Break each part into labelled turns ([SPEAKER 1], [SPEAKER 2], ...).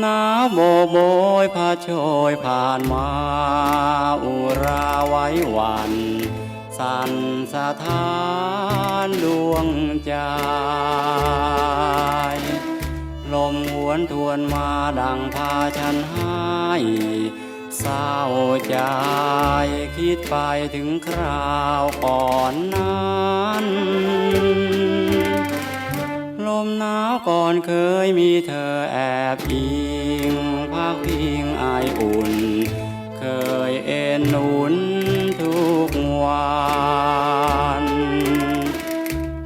[SPEAKER 1] หนาวโบโบยพาโชยผ่านมา อุราไว้หวัน สั่นสะท้านดวงใจลมหวนทวนมาดังพาฉันให้เศร้าใจคิดไปถึงคราวก่อนนั้น ก่อนเคยมีเธอแอบอิงพักพิงอายอุ่น เคยเอ็นหนุนทุกวัน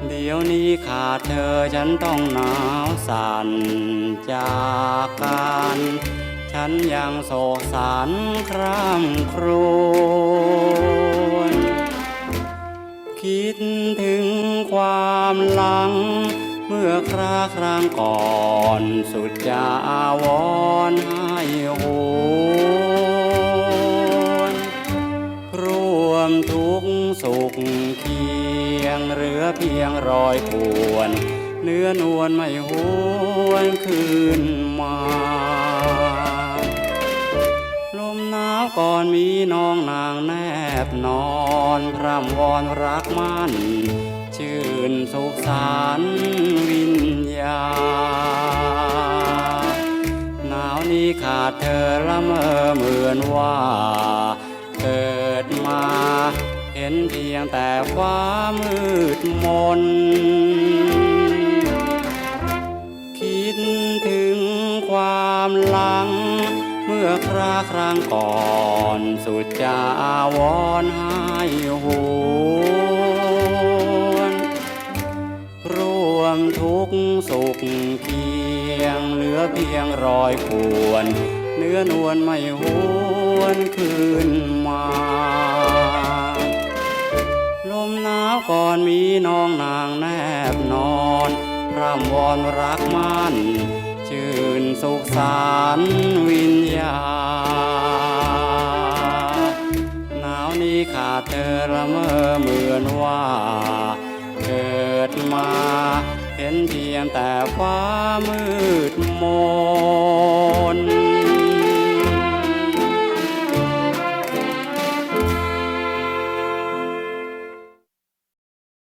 [SPEAKER 1] เดี๋ยวนี้ขาดเธอฉันต้องหนาวสั่นจากกันฉันยังโศกสันคร่ำครวญคิดถึงความหลัง มื่อคราครั้งก่อนสุดจะอาวรให้หนรวมทุกสุขเคียงเหลือเพียงรอยปวน เนื้อนวลไม่หวนคืนมาลมหนาวก่อนมีน้องนางแนบนอนพร่ำวอนรักมัน ชื่นสุขสารวิญญาณหนาวนี้ขาดเธอละเมอเหมือนว่า เกิดมา เห็นเพียงแต่ฟ้ามืดมน คิดถึงความหลัง เมื่อคราครั้งก่อน สุดจะอาวรให้หว ร่วมทุกข์สุขเคียงเหลือเพียงรอยขวนเนื้อนวลไม่หวนคืนมา ลมหนาวก่อนมีน้องนางแนบนอนพร่ำวอนรักมัน ชื่นสุขสารวิญญาณ แต่ฟ้ามืดมน